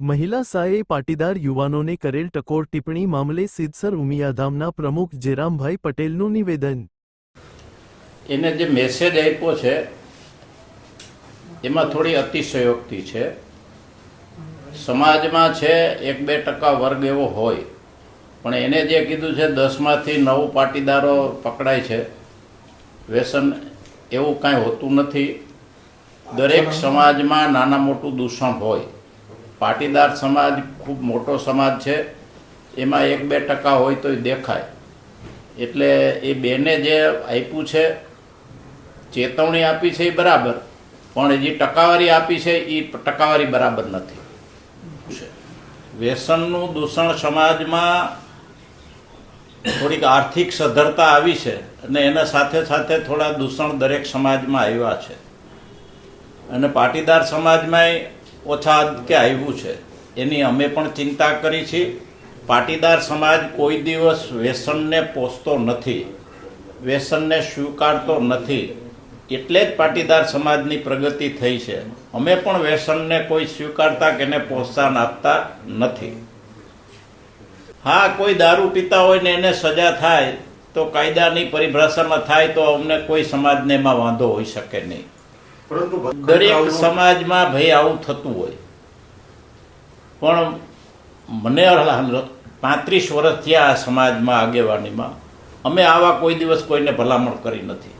મહિલા સાએ પાટીદાર યુવાનોને કરેલ ટકોર ટિપ્પણી મામલે સિદ્સર ઉમિયાધામના પ્રમુખ જેરામભાઈ પટેલનું નિવેદન. એને જે મેસેજ આપ્યો છે, એમાં થોડી અતિશયોક્તિ છે. સમાજમાં છે, એક બે ટકા વર્ગ એવો હોય, પણ એને જે કીધું છે, દસમાંથી નવ પાટીદારો પકડાય છે, વ્યસન એવું કાંઈ હોતું નથી. દરેક સમાજમાં નાના મોટું દૂષણ હોય. પાટીદાર સમાજ ખૂબ મોટો સમાજ છે. એમાં એક બે ટકા હોય તોય દેખાય. એટલે એ બેને જે આપ્યું છે, ચેતવણી આપી છે એ બરાબર, પણ જે ટકાવારી આપી છે એ ટકાવારી બરાબર નથી. વ્યસનનું દૂષણ સમાજમાં થોડીક આર્થિક સદ્ધરતા આવી છે અને એના સાથે સાથે થોડા દૂષણ દરેક સમાજમાં આવ્યા છે. અને પાટીદાર સમાજમાંય ઓછા કે આવ્યું છે? એની અમે પણ ચિંતા કરી છીએ. પાટીદાર સમાજ કોઈ દિવસ વ્યસનને પોષતો નથી, વ્યસનને સ્વીકારતો નથી. એટલે જ પાટીદાર સમાજની પ્રગતિ થઈ છે. અમે પણ વ્યસનને કોઈ સ્વીકારતા કે એને પ્રોત્સાહન આપતા નથી. હા, કોઈ દારૂ પીતા હોય ને એને સજા થાય, તો કાયદાની પરિભાષામાં થાય તો અમને કોઈ સમાજને એમાં વાંધો હોઈ શકે નહીં. પરંતુ દરેક સમાજમાં ભાઈ આવું થતું હોય. પણ મને પાંત્રીસ વર્ષ થયા આ સમાજમાં આગેવાનીમાં. અમે આવા કોઈ દિવસ કોઈને ભલામણ કરી નથી.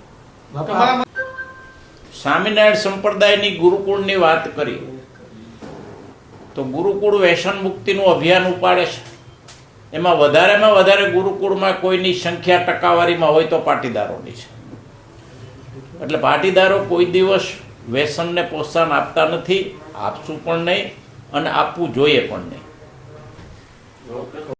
સ્વામિનારાયણ સંપ્રદાયની ગુરુકુળની વાત કરી. તો ગુરુકુળ વ્યસન મુક્તિનું અભિયાન ઉપાડે છે. એમાં વધારેમાં વધારે ગુરુકુળમાં કોઈની સંખ્યા ટકાવારીમાં હોય તો પાટીદારોની છે. એટલે પાટીદારો કોઈ દિવસ વ્યસનને પ્રોત્સાહન આપતા નથી, આપશું પણ નહીં અને આપવું જોઈએ પણ નહીં.